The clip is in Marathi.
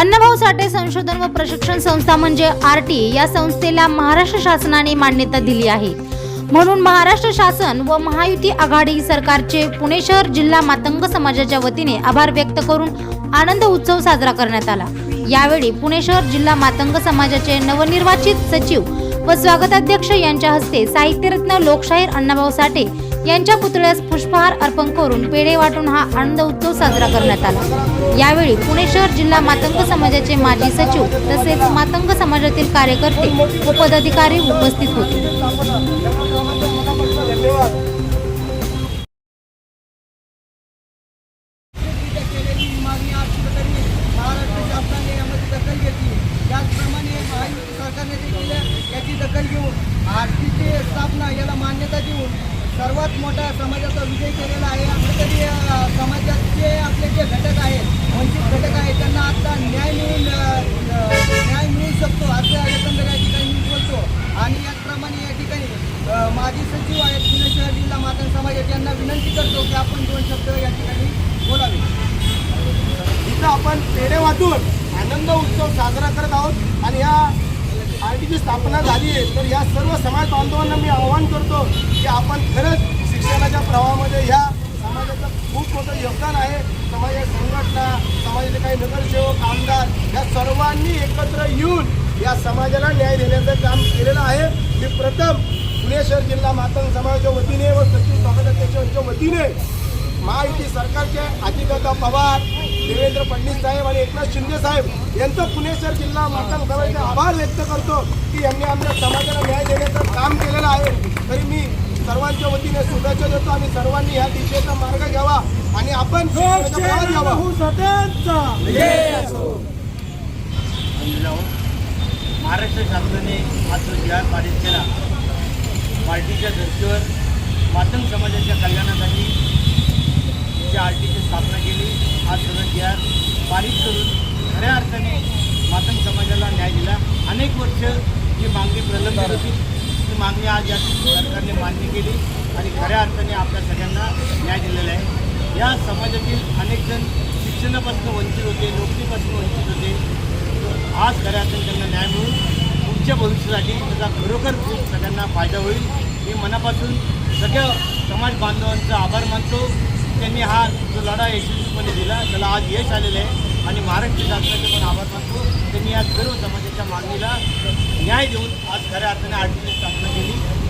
अण्णाभाऊ साठे संशोधन व प्रशिक्षण संस्था म्हणजे आर टी या संस्थेला महाराष्ट्र शासनाने मान्यता दिली आहे. म्हणून महाराष्ट्र शासन व महायुती आघाडी सरकारचे पुणे शहर जिल्हा मातंग समाजाच्या वतीने आभार व्यक्त करून आनंद उत्सव साजरा करण्यात आला. यावेळी पुणे शहर जिल्हा मातंग समाजाचे नवनिर्वाचित सचिव व स्वागताध्यक्ष यांच्या हस्ते साहित्यरत्न लोकशाहीर अण्णाभाऊ साठे यांच्या पुतळ्यास पुष्पहार अर्पण करून पेढे वाटून हा आनंद उत्सव साजरा करण्यात आला. यावेळी पुणे शहर जिल्हा मातंग समाजाचे माजी सचिव तसेच मातंग समाजातील कार्यकर्ते व पदाधिकारी उपस्थित होते. सरकारने देखील याची दखल घेऊन आरतीची स्थापना याला मान्यता देऊन सर्वात मोठा समाजाचा विजय केलेला आहे. आपले तरी समाजाचे आपले जे घटक आहेत वंचित घटक आहेत त्यांना आता न्याय मिळून न्याय मिळू शकतो असं एकंदर या ठिकाणी मी बोलतो. आणि याचप्रमाणे या ठिकाणी माजी सचिव आहेत पुणे शहर जिल्हा मातंग समाजाचे यांना विनंती करतो की आपण दोन शब्द या ठिकाणी बोलावे. इथं आपण पेढे वाटून आनंद उत्सव साजरा करत आहोत. आणि या पार्टीची टीची स्थापना झाली आहे तर या सर्व समाज बांधवांना मी आवाहन करतो की आपण खरंच शिक्षणाच्या प्रवाहामध्ये ह्या समाजाचं खूप मोठं योगदान आहे. समाजाच्या संघटना समाजाचे काही नगरसेवक आमदार या सर्वांनी एकत्र येऊन या समाजाला न्याय देण्याचं काम केलेलं आहे. मी प्रथम पुणे शहर जिल्हा मातंग समाजाच्या वतीने व सचिव स्वागताध्यक्षांच्या वतीने महायुती सरकारचे अजितदादा पवार देवेंद्र फडणवीस साहेब आणि एकनाथ शिंदे साहेब यांचं पुणे शहर जिल्हा मातंग समाजाचे आभार व्यक्त करतो की यांनी आमच्या समाजाला न्याय देण्याचं काम केलेलं आहे. तरी मी सर्वांच्या वतीने शुभेच्छा देतो आणि सर्वांनी ह्या दिशेचा मार्ग घ्यावा आणि आपण महाराष्ट्र शासनाने आज जो जी आर पारित केला पार्टीच्या धर्तीवर मातंग समाजाच्या कल्याणासाठी जी आर टीची स्थापना केली आज सगळं जी आर पारित करून खऱ्या अर्थाने मातंग समाजाला न्याय दिला अनेक वर्ष जी मागणी प्रलंबित होती. ती मागणी आज या सरकारने मान्य केली आणि खऱ्या अर्थाने आपल्या सगळ्यांना न्याय दिलेला आहे. या समाजातील अनेक जण शिक्षणापासून वंचित होते नोकरीपासून वंचित होते. आज खऱ्या अर्थाने त्यांना न्याय मिळून पुढच्या भविष्यासाठी त्याचा खरोखर खूप सगळ्यांना फायदा होईल. मी मनापासून सगळ्या समाज बांधवांचा आभार मानतो. त्यांनी हा जो लढा यशस्वीपणे दिला त्याला आज यश आलेलं आहे. आणि महाराष्ट्र शासनाचे पण आभार मानतो. आज या सर्व समाजाच्या मागणीला न्याय देऊन आज खऱ्या अर्थाने आरटीची स्थापना केली